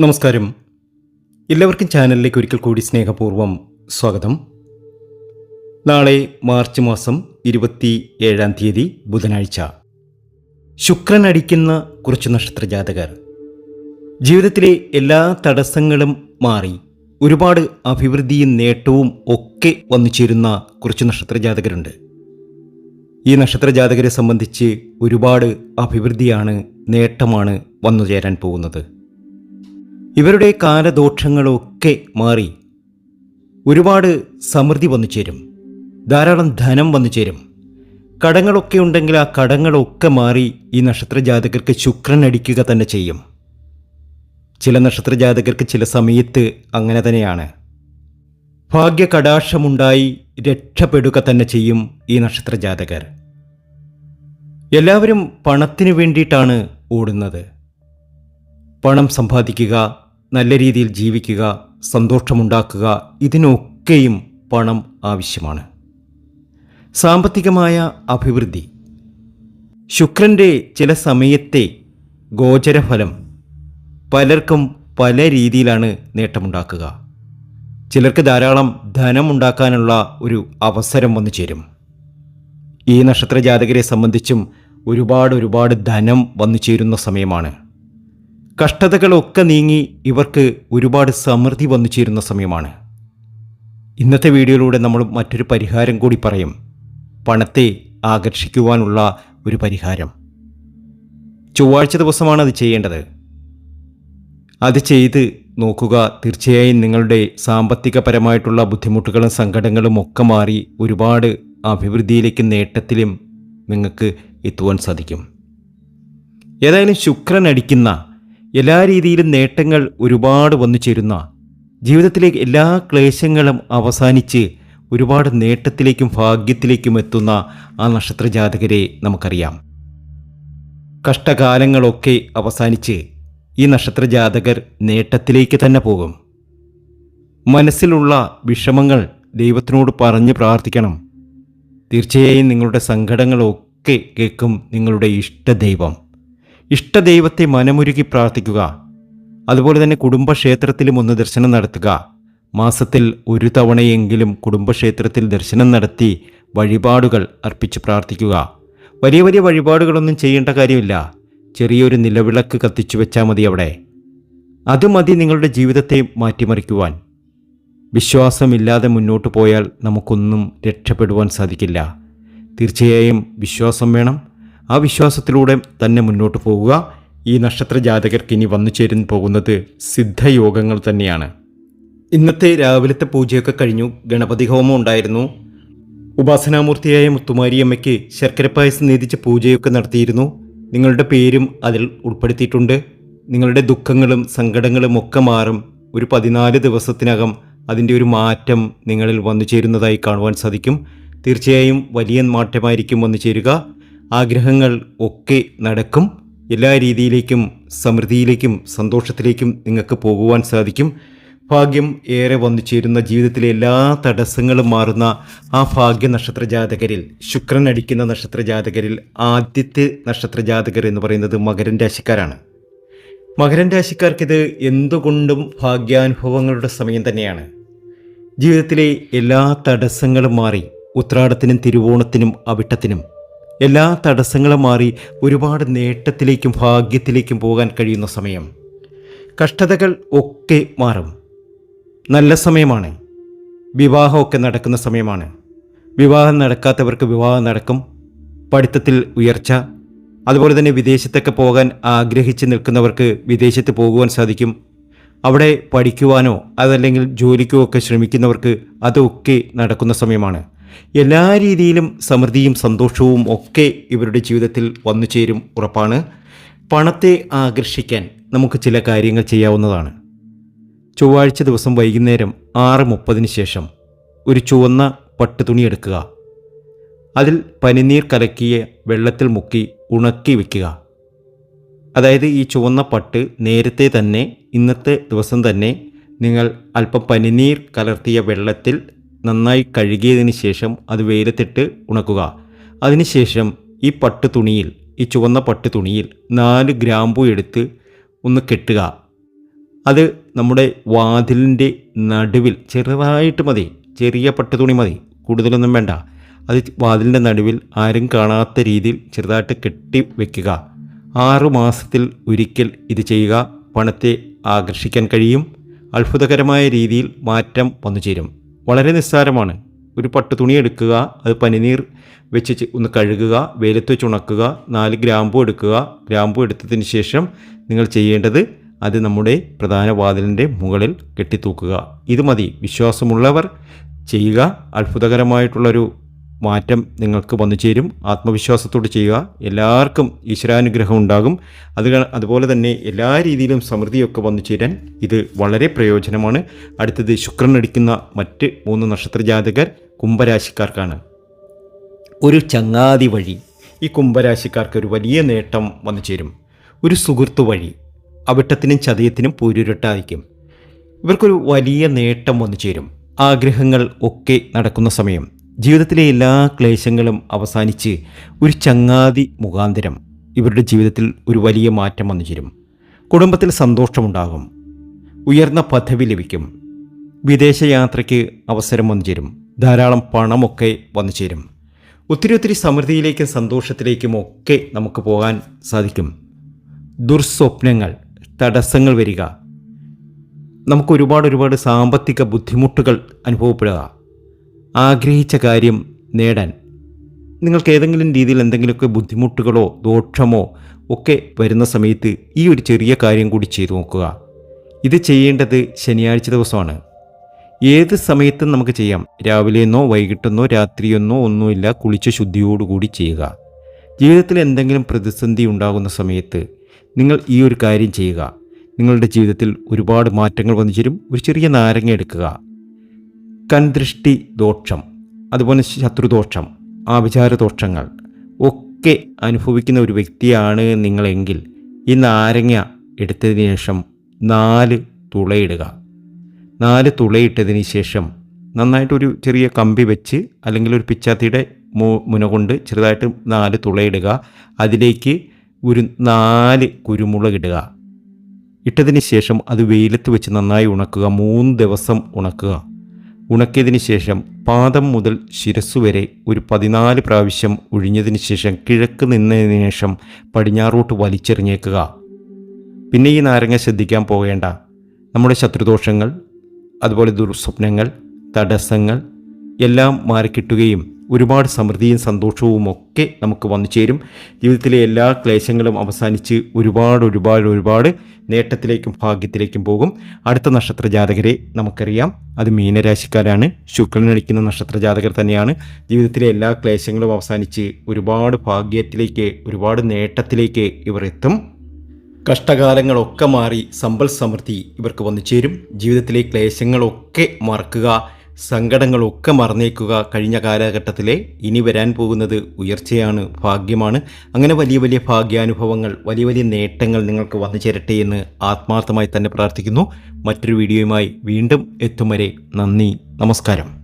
നമസ്കാരം. എല്ലാവർക്കും ചാനലിലേക്ക് ഒരിക്കൽ കൂടി സ്നേഹപൂർവം സ്വാഗതം. നാളെ മാർച്ച് മാസം ഇരുപത്തി ഏഴാം തീയതി ബുധനാഴ്ച. ശുക്രൻ അടിക്കുന്ന കുറച്ച് നക്ഷത്ര ജാതകർ. ജീവിതത്തിലെ എല്ലാ തടസ്സങ്ങളും മാറി ഒരുപാട് അഭിവൃദ്ധിയും നേട്ടവും ഒക്കെ വന്നു ചേരുന്ന കുറച്ച് നക്ഷത്ര ജാതകരുണ്ട്. ഈ നക്ഷത്രജാതകരെ സംബന്ധിച്ച് ഒരുപാട് അഭിവൃദ്ധിയാണ് നേട്ടമാണ് വന്നു ചേരാൻ പോകുന്നത്. ഇവരുടെ കാലദോഷങ്ങളൊക്കെ മാറി ഒരുപാട് സമൃദ്ധി വന്നു ചേരും ധാരാളം ധനം വന്നു ചേരും. കടങ്ങളൊക്കെ ഉണ്ടെങ്കിൽ ആ കടങ്ങളൊക്കെ മാറി ഈ നക്ഷത്രജാതകർക്ക് ശുക്രൻ അടിക്കുക തന്നെ ചെയ്യും. ചില നക്ഷത്രജാതകർക്ക് ചില സമയത്ത് അങ്ങനെ തന്നെയാണ്. ഭാഗ്യ കടാക്ഷമുണ്ടായി രക്ഷപ്പെടുക തന്നെ ചെയ്യും ഈ നക്ഷത്ര ജാതകർ എല്ലാവരും പണത്തിന് വേണ്ടിയിട്ടാണ് ഓടുന്നത്. പണം സമ്പാദിക്കുക നല്ല രീതിയിൽ ജീവിക്കുക സന്തോഷമുണ്ടാക്കുക ഇതിനൊക്കെയും പണം ആവശ്യമാണ്. സാമ്പത്തികമായ അഭിവൃദ്ധി. ശുക്രന്റെ ചില സമയത്തെ ഗോചരഫലം പലർക്കും പല രീതിയിലാണ് നേട്ടമുണ്ടാക്കുക. ചിലർക്ക് ധാരാളം ധനമുണ്ടാക്കാനുള്ള ഒരു അവസരം വന്നു ചേരും. ഈ നക്ഷത്ര ജാതകരെ സംബന്ധിച്ചും ഒരുപാട് ഒരുപാട് ധനം വന്നു ചേരുന്ന സമയമാണ്. കഷ്ടതകളൊക്കെ നീങ്ങി ഇവർക്ക് ഒരുപാട് സമൃദ്ധി വന്നു ചേരുന്ന സമയമാണ്. ഇന്നത്തെ വീഡിയോയിലൂടെ നമ്മൾ മറ്റൊരു പരിഹാരം കൂടി പറയും. പണത്തെ ആകർഷിക്കുവാനുള്ള ഒരു പരിഹാരം. ചൊവ്വാഴ്ച ദിവസമാണ് അത് ചെയ്യേണ്ടത്. അത് ചെയ്ത് നോക്കുക. തീർച്ചയായും നിങ്ങളുടെ സാമ്പത്തികപരമായിട്ടുള്ള ബുദ്ധിമുട്ടുകളും സങ്കടങ്ങളും ഒക്കെ മാറി ഒരുപാട് അഭിവൃദ്ധിയിലേക്കും നേട്ടത്തിലും നിങ്ങൾക്ക് എത്തുവാൻ സാധിക്കും. ഏതായാലും ശുക്രൻ അടിക്കുന്ന എല്ലാ രീതിയിലും നേട്ടങ്ങൾ ഒരുപാട് വന്നു ചേരുന്ന ജീവിതത്തിലെ എല്ലാ ക്ലേശങ്ങളും അവസാനിച്ച് ഒരുപാട് നേട്ടത്തിലേക്കും ഭാഗ്യത്തിലേക്കും എത്തുന്ന ആ നക്ഷത്ര ജാതകരെ നമുക്കറിയാം. കഷ്ടകാലങ്ങളൊക്കെ അവസാനിച്ച് ഈ നക്ഷത്ര ജാതകർ നേട്ടത്തിലേക്ക് തന്നെ പോകും. മനസ്സിലുള്ള വിഷമങ്ങൾ ദൈവത്തിനോട് പറഞ്ഞ് പ്രാർത്ഥിക്കണം. തീർച്ചയായും നിങ്ങളുടെ സങ്കടങ്ങളൊക്കെ കേൾക്കും നിങ്ങളുടെ ഇഷ്ടദൈവം. ഇഷ്ടദൈവത്തെ മനമുരുകി പ്രാർത്ഥിക്കുക. അതുപോലെ തന്നെ കുടുംബക്ഷേത്രത്തിലും ഒന്ന് ദർശനം നടത്തുക. മാസത്തിൽ ഒരു തവണയെങ്കിലും കുടുംബക്ഷേത്രത്തിൽ ദർശനം നടത്തി വഴിപാടുകൾ അർപ്പിച്ച് പ്രാർത്ഥിക്കുക. വലിയ വലിയ വഴിപാടുകളൊന്നും ചെയ്യേണ്ട കാര്യമില്ല. ചെറിയൊരു നിലവിളക്ക് കത്തിച്ചു വെച്ചാൽ മതി അവിടെ. അത് മതി നിങ്ങളുടെ ജീവിതത്തെ മാറ്റിമറിക്കുവാൻ. വിശ്വാസമില്ലാതെ മുന്നോട്ട് പോയാൽ നമുക്കൊന്നും രക്ഷപ്പെടുവാൻ സാധിക്കില്ല. തീർച്ചയായും വിശ്വാസം വേണം. ആ വിശ്വാസത്തിലൂടെ തന്നെ മുന്നോട്ട് പോവുക ഈ നക്ഷത്ര ജാതകർക്ക് ഇനി വന്നു ചേരുന്ന പോകുന്നത് സിദ്ധയോഗങ്ങൾ തന്നെയാണ്. ഇന്നത്തെ രാവിലത്തെ പൂജയൊക്കെ കഴിഞ്ഞു. ഗണപതി ഹോമം ഉണ്ടായിരുന്നു. ഉപാസനാമൂർത്തിയായ മുത്തുമാരിയമ്മയ്ക്ക് ശർക്കര പായസം നീതിച്ച് പൂജയൊക്കെ നടത്തിയിരുന്നു. നിങ്ങളുടെ പേരും അതിൽ ഉൾപ്പെടുത്തിയിട്ടുണ്ട്. നിങ്ങളുടെ ദുഃഖങ്ങളും സങ്കടങ്ങളും ഒക്കെ മാറും. ഒരു പതിനാല് ദിവസത്തിനകം അതിന്റെ ഒരു മാറ്റം നിങ്ങളിൽ വന്നു ചേരുന്നതായി കാണുവാൻ സാധിക്കും. തീർച്ചയായും വലിയ മാറ്റമായിരിക്കും വന്നു ചേരുക. ആഗ്രഹങ്ങൾ ഒക്കെ നടക്കും. എല്ലാ രീതിയിലേക്കും സമൃദ്ധിയിലേക്കും സന്തോഷത്തിലേക്കും നിങ്ങൾക്ക് പോകുവാൻ സാധിക്കും. ഭാഗ്യം ഏറെ വന്നു ചേരുന്ന ജീവിതത്തിലെ എല്ലാ തടസ്സങ്ങളും മാറുന്ന ആ ഭാഗ്യ നക്ഷത്ര ജാതകരിൽ ശുക്രൻ അടിക്കുന്ന നക്ഷത്ര ജാതകരിൽ ആദ്യത്തെ നക്ഷത്ര ജാതകർ എന്ന് പറയുന്നത് മകരൻ രാശിക്കാരാണ്. മകരൻ രാശിക്കാർക്കിത് എന്തുകൊണ്ടും ഭാഗ്യാനുഭവങ്ങളുടെ സമയം തന്നെയാണ്. ജീവിതത്തിലെ എല്ലാ തടസ്സങ്ങളും മാറി ഉത്രാടത്തിനും തിരുവോണത്തിനും അവിട്ടത്തിനും എല്ലാ തടസ്സങ്ങളും മാറി ഒരുപാട് നേട്ടത്തിലേക്കും ഭാഗ്യത്തിലേക്കും പോകാൻ കഴിയുന്ന സമയം. കഷ്ടതകൾ ഒക്കെ മാറും. നല്ല സമയമാണ്. വിവാഹമൊക്കെ നടക്കുന്ന സമയമാണ്. വിവാഹം നടക്കാത്തവർക്ക് വിവാഹം നടക്കും. പഠിത്തത്തിൽ ഉയർച്ച. അതുപോലെ തന്നെ വിദേശത്തൊക്കെ പോകാൻ ആഗ്രഹിച്ച് നിൽക്കുന്നവർക്ക് വിദേശത്ത് പോകുവാൻ സാധിക്കും. അവിടെ പഠിക്കുവാനോ അതല്ലെങ്കിൽ ജോലിക്കോ ഒക്കെ ശ്രമിക്കുന്നവർക്ക് അതൊക്കെ നടക്കുന്ന സമയമാണ്. എല്ലാ രീതിയിലും സമൃദ്ധിയും സന്തോഷവും ഒക്കെ ഇവരുടെ ജീവിതത്തിൽ വന്നു ചേരും ഉറപ്പാണ്. പണത്തെ ആകർഷിക്കാൻ നമുക്ക് ചില കാര്യങ്ങൾ ചെയ്യാവുന്നതാണ്. ചൊവ്വാഴ്ച ദിവസം വൈകുന്നേരം ആറ് മുപ്പതിന് ശേഷം ഒരു ചുവന്ന പട്ടുതുണി എടുക്കുക. അതിൽ പനിനീർ കലക്കിയ വെള്ളത്തിൽ മുക്കി ഉണക്കി വയ്ക്കുക അതായത് ഈ ചുവന്ന പട്ട് നേരത്തെ തന്നെ ഇന്നത്തെ ദിവസം തന്നെ നിങ്ങൾ അല്പം പനിനീർ കലർത്തിയ വെള്ളത്തിൽ നന്നായി കഴുകിയതിന് ശേഷം അത് വെയിലത്തിട്ട് ഉണക്കുക. അതിനുശേഷം ഈ പട്ട് തുണിയിൽ ഈ ചുവന്ന പട്ട് തുണിയിൽ നാല് ഗ്രാമ്പു എടുത്ത് ഒന്ന് കെട്ടുക. അത് നമ്മുടെ വാതിലിന്റെ നടുവിൽ ചെറുതായിട്ട് മതി ചെറിയ പട്ട് തുണി മതി കൂടുതലൊന്നും വേണ്ട. അത് വാതിലിന്റെ നടുവിൽ ആരും കാണാത്ത രീതിയിൽ ചെറുതായിട്ട് കെട്ടി വെക്കുക. ആറു മാസത്തിൽ ഒരിക്കൽ ഇത് ചെയ്യുക പണത്തെ ആകർഷിക്കാൻ കഴിയും. അത്ഭുതകരമായ രീതിയിൽ മാറ്റം വന്നു ചേരും. വളരെ നിസ്സാരമാണ്. ഒരു പട്ട് തുണി എടുക്കുക അത് പനിനീർ വെച്ച് ഒന്ന് കഴുകുക വെയിലത്ത് വെച്ച് ഉണക്കുക നാല് ഗ്രാമ്പു എടുക്കുക. ഗ്രാമ്പു എടുത്തതിന് ശേഷം നിങ്ങൾ ചെയ്യേണ്ടത് അത് നമ്മുടെ പ്രധാന വാതിലിന്റെ മുകളിൽ കെട്ടിത്തൂക്കുക. ഇത് മതി. വിശ്വാസമുള്ളവർ ചെയ്യുക. അത്ഭുതകരമായിട്ടുള്ളൊരു മാറ്റം നിങ്ങൾക്ക് വന്നു ചേരും. ആത്മവിശ്വാസത്തോട് ചെയ്യുക. എല്ലാവർക്കും ഈശ്വരാനുഗ്രഹം ഉണ്ടാകും. അത് അതുപോലെ തന്നെ എല്ലാ രീതിയിലും സമൃദ്ധിയൊക്കെ വന്നു ചേരാൻ ഇത് വളരെ പ്രയോജനമാണ്. അടുത്തത് ശുക്രൻ അടിക്കുന്ന മറ്റ് മൂന്ന് നക്ഷത്ര ജാതകർ കുംഭരാശിക്കാർക്കാണ്. ഒരു ചങ്ങാതി വഴി ഈ കുംഭരാശിക്കാർക്ക് ഒരു വലിയ നേട്ടം വന്നു ചേരും. ഒരു സുഹൃത്തു വഴി അവിട്ടത്തിനും ചതയത്തിനും പൂരുരുട്ടായിരിക്കും. ഇവർക്കൊരു വലിയ നേട്ടം വന്നു ചേരും. ആഗ്രഹങ്ങൾ ഒക്കെ നടക്കുന്ന സമയം. ജീവിതത്തിലെ എല്ലാ ക്ലേശങ്ങളും അവസാനിച്ച് ഒരു ചങ്ങാതി മുഖാന്തരം ഇവരുടെ ജീവിതത്തിൽ ഒരു വലിയ മാറ്റം വന്നു ചേരും. കുടുംബത്തിൽ സന്തോഷമുണ്ടാകും. ഉയർന്ന പദവി ലഭിക്കും. വിദേശയാത്രയ്ക്ക് അവസരം വന്നു ചേരും. ധാരാളം പണമൊക്കെ വന്നു ചേരും. ഒത്തിരി ഒത്തിരി സമൃദ്ധിയിലേക്കും സന്തോഷത്തിലേക്കും ഒക്കെ നമുക്ക് പോകാൻ സാധിക്കും. ദുർസ്വപ്നങ്ങൾ തടസ്സങ്ങൾ വരിക. നമുക്ക് ഒരുപാട് ഒരുപാട് സാമ്പത്തിക ബുദ്ധിമുട്ടുകൾ അനുഭവപ്പെടുക. ആഗ്രഹിച്ച കാര്യം നേടാൻ. നിങ്ങൾക്ക് ഏതെങ്കിലും രീതിയിൽ എന്തെങ്കിലുമൊക്കെ ബുദ്ധിമുട്ടുകളോ ദോഷമോ ഒക്കെ വരുന്ന സമയത്ത് ഈ ഒരു ചെറിയ കാര്യം കൂടി ചെയ്തു നോക്കുക. ഇത് ചെയ്യേണ്ടത് ശനിയാഴ്ച ദിവസമാണ്. ഏത് സമയത്തും നമുക്ക് ചെയ്യാം. രാവിലെയെന്നോ വൈകിട്ടെന്നോ രാത്രിയെന്നോ ഒന്നുമില്ല. കുളിച്ച ശുദ്ധിയോടുകൂടി ചെയ്യുക. ജീവിതത്തിൽ എന്തെങ്കിലും പ്രതിസന്ധി ഉണ്ടാകുന്ന സമയത്ത് നിങ്ങൾ ഈ ഒരു കാര്യം ചെയ്യുക. നിങ്ങളുടെ ജീവിതത്തിൽ ഒരുപാട് മാറ്റങ്ങൾ വന്നു ചേരും. ഒരു ചെറിയ നാരങ്ങ എടുക്കുക. കൺദൃഷ്ടി ദോഷം അതുപോലെ ശത്രുദോഷം ആഭിചാരദോഷങ്ങൾ ഒക്കെ അനുഭവിക്കുന്ന ഒരു വ്യക്തിയാണ് നിങ്ങളെങ്കിൽ ഈ നാരങ്ങ എടുത്തതിന് ശേഷം നാല് തുളയിടുക. നാല് തുളയിട്ടതിന് ശേഷം നന്നായിട്ടൊരു ചെറിയ കമ്പി വെച്ച് അല്ലെങ്കിൽ ഒരു പിച്ചാത്തിയുടെ മുന കൊണ്ട് ചെറുതായിട്ട് നാല് തുളയിടുക. അതിലേക്ക് ഒരു നാല് കുരുമുളക് ഇടുക. ഇട്ടതിന് ശേഷം അത് വെയിലത്ത് വെച്ച് നന്നായി ഉണക്കുക. മൂന്ന് ദിവസം ഉണക്കുക. ഉണക്കിയതിന് ശേഷം പാദം മുതൽ ശിരസ് വരെ ഒരു പതിനാല് പ്രാവശ്യം ഒഴിഞ്ഞതിന് ശേഷം കിഴക്ക് നിന്നതിന് ശേഷം പടിഞ്ഞാറോട്ട് വലിച്ചെറിഞ്ഞേക്കുക. പിന്നെ ഈ നാരങ്ങ ശ്രദ്ധിക്കാൻ പോകേണ്ട. നമ്മുടെ ശത്രുദോഷങ്ങൾ അതുപോലെ ദുർസ്വപ്നങ്ങൾ തടസ്സങ്ങൾ എല്ലാം മാറിക്കിട്ടുകയും ഒരുപാട് സമൃദ്ധിയും സന്തോഷവും ഒക്കെ നമുക്ക് വന്നു ചേരും. ജീവിതത്തിലെ എല്ലാ ക്ലേശങ്ങളും അവസാനിച്ച് ഒരുപാട് ഒരുപാട് ഒരുപാട് നേട്ടത്തിലേക്കും ഭാഗ്യത്തിലേക്കും പോകും. അടുത്ത നക്ഷത്ര ജാതകരെ നമുക്കറിയാം. അത് മീനരാശിക്കാരാണ്. ശുക്രൻ അടിക്കുന്ന നക്ഷത്ര ജാതകർ തന്നെയാണ്. ജീവിതത്തിലെ എല്ലാ ക്ലേശങ്ങളും അവസാനിച്ച് ഒരുപാട് ഭാഗ്യത്തിലേക്ക് ഒരുപാട് നേട്ടത്തിലേക്ക് ഇവർ എത്തും. കഷ്ടകാലങ്ങളൊക്കെ മാറി സമ്പൽ സമൃദ്ധി ഇവർക്ക് വന്നു ചേരും. ജീവിതത്തിലെ ക്ലേശങ്ങളൊക്കെ മറക്കുക. സങ്കടങ്ങളൊക്കെ മറന്നേക്കുക കഴിഞ്ഞ കാലഘട്ടത്തിലെ ഇനി വരാൻ പോകുന്നത് ഉയർച്ചയാണ് ഭാഗ്യമാണ്. അങ്ങനെ വലിയ വലിയ ഭാഗ്യാനുഭവങ്ങൾ വലിയ വലിയ നേട്ടങ്ങൾ നിങ്ങൾക്ക് വന്നു ചേരട്ടെ എന്ന് ആത്മാർത്ഥമായി തന്നെ പ്രാർത്ഥിക്കുന്നു. മറ്റൊരു വീഡിയോയുമായി വീണ്ടും എത്തും വരെ നന്ദി നമസ്കാരം.